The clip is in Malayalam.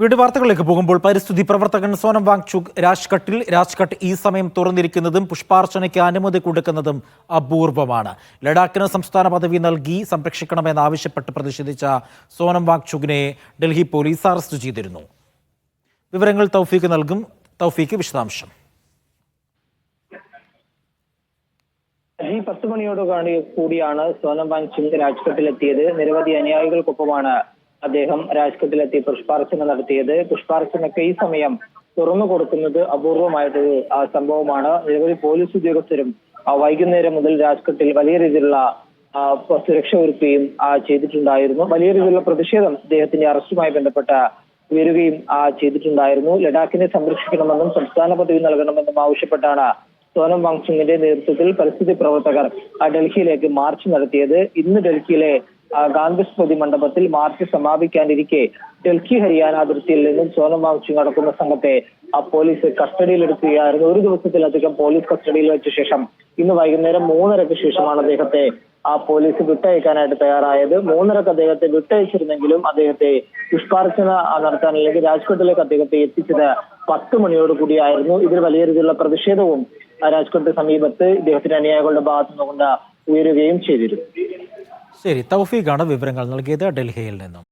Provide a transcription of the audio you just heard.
വീട് വാർത്തകളിലേക്ക് പോകുമ്പോൾ പരിസ്ഥിതി പ്രവർത്തകൻ സോനം വാങ്ചുക് രാജ്ഘട്ടിൽ രാജ്ഘട്ട് ഈ സമയം തുറന്നിരിക്കുന്നതും പുഷ്പാർച്ചനയ്ക്ക് അനുമതി കൊടുക്കുന്നതും അപൂർവമാണ്. ലഡാക്കിന് സംസ്ഥാന പദവി നൽകി സംരക്ഷിക്കണമെന്നാവശ്യപ്പെട്ട് പ്രതിഷേധിച്ച സോനം വാങ്ചുകിനെ ഡൽഹി പോലീസ് അറസ്റ്റ് ചെയ്തിരുന്നു. വിവരങ്ങൾ തൗഫീക്ക് നൽകും. തൗഫീക്ക് വിശദാംശം. ഈ പത്ത് മണിയോട് കൂടിയാണ് സോനം വാങ്ചുക് രാജ്ഘട്ടിലെത്തിയത്. നിരവധി അനുയായികൾക്കൊപ്പമാണ് അദ്ദേഹം രാജ്ഘട്ടിലെത്തി പുഷ്പാർച്ചന നടത്തിയത്. പുഷ്പാർച്ചനയ്ക്ക് ഈ സമയം തുറന്നു കൊടുക്കുന്നത് അപൂർവമായിട്ടൊരു സംഭവമാണ്. നിരവധി പോലീസ് ഉദ്യോഗസ്ഥരും വൈകുന്നേരം മുതൽ രാജ്ഘട്ടിൽ വലിയ രീതിയിലുള്ള സുരക്ഷ ഒരുക്കുകയും ചെയ്തിട്ടുണ്ടായിരുന്നു. വലിയ രീതിയിലുള്ള പ്രതിഷേധം അദ്ദേഹത്തിന്റെ അറസ്റ്റുമായി ബന്ധപ്പെട്ട ഉയരുകയും ചെയ്തിട്ടുണ്ടായിരുന്നു. ലഡാക്കിനെ സംരക്ഷിക്കണമെന്നും സംസ്ഥാന പദവി നൽകണമെന്നും ആവശ്യപ്പെട്ടാണ് സോനം വാങ്സിംഗിന്റെ നേതൃത്വത്തിൽ പരിസ്ഥിതി പ്രവർത്തകർ ഡൽഹിയിലേക്ക് മാർച്ച് നടത്തിയത്. ഇന്ന് ഡൽഹിയിലെ ഗാന്ധി സ്മൃതി മണ്ഡപത്തിൽ മാർച്ച് സമാപിക്കാനിരിക്കെ ഡൽഹി ഹരിയാന അതിർത്തിയിൽ നിന്നും സോനം വാങ്ങിച്ചു നടക്കുന്ന സംഘത്തെ പോലീസ് കസ്റ്റഡിയിലെടുക്കുകയായിരുന്നു. ഒരു ദിവസത്തിലധികം പോലീസ് കസ്റ്റഡിയിൽ വെച്ച ശേഷം ഇന്ന് വൈകുന്നേരം മൂന്നരയ്ക്ക് ശേഷമാണ് അദ്ദേഹത്തെ ആ പോലീസ് വിട്ടയക്കാനായിട്ട് തയ്യാറായത്. മൂന്നരക്ക് അദ്ദേഹത്തെ വിട്ടയച്ചിരുന്നെങ്കിലും അദ്ദേഹത്തെ പുഷ്പാർച്ചന നടത്താൻ അല്ലെങ്കിൽ രാജ്കോട്ടിലേക്ക് അദ്ദേഹത്തെ എത്തിച്ചത് പത്ത് മണിയോട് കൂടിയായിരുന്നു. ഇതിൽ വലിയ രീതിയിലുള്ള പ്രതിഷേധവും രാജ്കോട്ട് സമീപത്ത് ഇദ്ദേഹത്തിന്റെ അനുയായികളുടെ ഭാഗത്തുനിന്നുകൊണ്ട് ഉയരുകയും ചെയ്തിരുന്നു. ശരി തൗഫീഖാണ് വിവരങ്ങൾ നൽകിയത് ഡൽഹിയിൽ നിന്നും.